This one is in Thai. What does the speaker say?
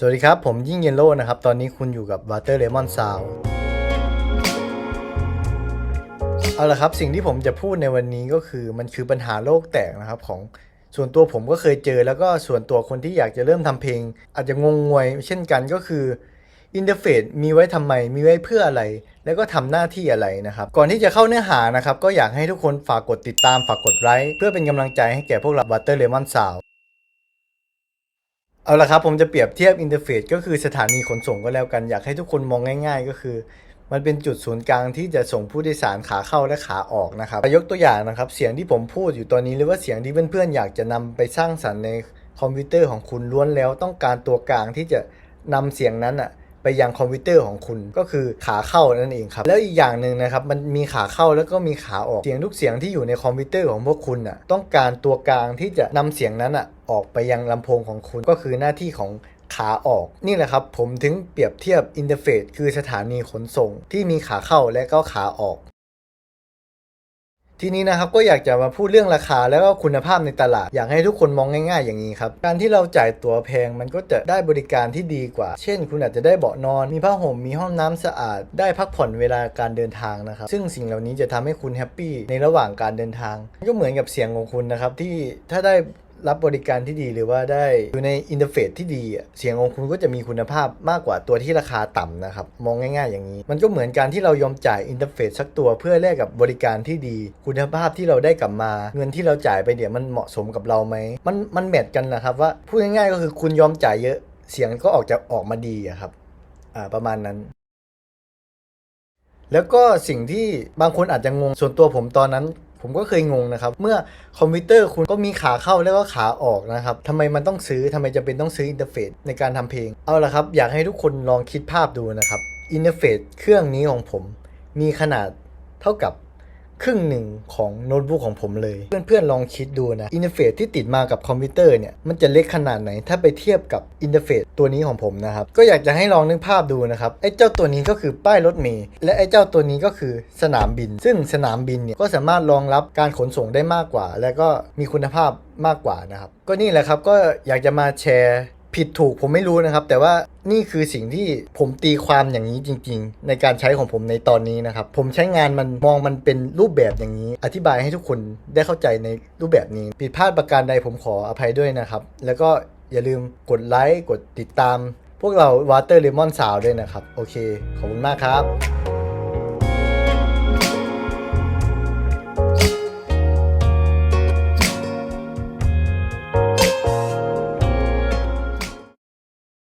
สวัสดีครับ ผมยิ่งเยนโลนะครับ ตอนนี้คุณอยู่กับ Water Lemon Sound เอาละครับ สิ่งที่ผมจะพูดในวันนี้ก็คือมันคือปัญหาโลกแตกนะครับของส่วนตัวผมก็เคยเจอ แล้วก็ส่วนตัวคนที่อยากจะเริ่มทำเพลง อาจจะงงงวย เช่นกันก็คืออินเทอร์เฟซมีไว้ทำไม มีไว้เพื่ออะไร แล้วก็ทำหน้าที่อะไรนะครับ ก่อนที่จะเข้าเนื้อหานะครับ ก็อยากให้ทุกคนฝากกดติดตามฝากกดไลค์เพื่อเป็นกำลังใจให้แก่พวกเรา Water Lemon Sound เอาละครับผมจะเปรียบเทียบอินเทอร์เฟซก็คือสถานีขนส่งก็แล้วกัน อยากให้ทุกคนมองง่ายๆ ก็คือ มันเป็นจุดศูนย์กลางที่จะส่งผู้โดยสารขาเข้าและขาออกนะครับยกตัวอย่างนะครับเสียงที่ผมพูดอยู่ตอนนี้หรือว่าเสียงที่เพื่อนๆอยากจะนำไปสร้างสรรค์ในคอมพิวเตอร์ของคุณล้วนแล้วต้องการตัวกลางที่จะนำเสียงนั้นอะ่ะ ยังคอมพิวเตอร์ของคุณก็คือขาเข้านั่นเองครับ แล้วอีกอย่างหนึ่งนะครับมันมีขาเข้าแล้วก็มีขาออกเสียงทุกเสียงที่อยู่ในคอมพิวเตอร์ของพวกคุณอะต้องการตัวกลางที่จะนำเสียงนั้นอะออกไปยังลำโพงของคุณก็คือหน้าที่ของขาออกนี่แหละครับ ผมถึงเปรียบเทียบอินเทอร์เฟซคือสถานีขนส่งที่มีขาเข้าและก็ขาออก ทีนี้นะครับก็อยากจะมาพูดเรื่องราคาแล้วก็คุณภาพในตลาด อยากให้ทุกคนมองง่าย ๆ อย่างนี้ครับ การที่เราจ่ายตั๋วแพงมันก็จะได้บริการที่ดีกว่า เช่น คุณอาจจะได้เบาะนอน มีผ้าห่มมีห้องน้ำสะอาด ได้พักผ่อนเวลาการเดินทางนะครับ ซึ่งสิ่งเหล่านี้จะทำให้คุณแฮปปี้ในระหว่างการเดินทาง ก็เหมือนกับเสียงของคุณนะครับที่ถ้าได้ รับบริการที่ดีหรือว่าได้อยู่ในอินเทอร์เฟซที่ดีเสียงของคุณก็จะมีคุณภาพมากกว่าตัวที่ราคาต่ำนะครับ มองง่ายๆอย่างนี้ มันก็เหมือนการที่เรายอมจ่ายอินเทอร์เฟซสักตัวเพื่อแลกกับบริการที่ดี คุณภาพที่เราได้กลับมา เงินที่เราจ่ายไปเนี่ยมันเหมาะสมกับเราไหมมันมันแมทกันนะครับว่าพูดง่ายๆก็คือคุณยอมจ่ายเยอะ เสียงก็ออกจะออกมาดีครับอ่าประมาณนั้นแล้วก็สิ่งที่บางคนอาจจะงงส่วนตัวผมตอนนั้น ผมก็เคยงงนะครับ เมื่อคอมพิวเตอร์คุณก็มีขาเข้าแล้วก็ขาออกนะครับทำไมมันต้องซื้อทำไมจะเป็นต้องซื้ออินเทอร์เฟซในการทำเพลง เอาละครับ อยากให้ทุกคนลองคิดภาพดูนะครับอินเทอร์เฟซเครื่องนี้ของผมมีขนาดเท่ากับ ครึ่งหนึ่งของโน้ตบุ๊กของผมเลย เพื่อนๆลองคิดดูนะอินเทอร์เฟซที่ติดมากับคอมพิวเตอร์เนี่ยมันจะเล็กขนาดไหนถ้าไปเทียบกับอินเทอร์เฟซตัวนี้ของผมนะครับ ก็อยากจะให้ลองนึกภาพดูนะครับไอ้เจ้าตัวนี้ก็คือป้ายรถเมล์และไอ้เจ้าตัวนี้ก็คือสนามบิน ซึ่งสนามบินเนี่ยก็สามารถรองรับการขนส่งได้มากกว่า และก็มีคุณภาพมากกว่านะครับก็นี่แหละครับก็อยากจะมาแชร์ ผิดถูกผมไม่รู้นะครับ แต่ว่านี่คือสิ่งที่ผมตีความอย่างนี้จริง ๆ ในการใช้ของผมในตอนนี้นะครับ ผมใช้งานมันมองมันเป็นรูปแบบอย่างนี้ อธิบายให้ทุกคนได้เข้าใจในรูปแบบนี้ ผิดพลาดประการใดผมขออภัยด้วยนะครับ แล้วก็อย่าลืมกดไลค์กดติดตาม พวกเรา Water Lemon สาวด้วยนะครับ โอเค ขอบคุณมากครับ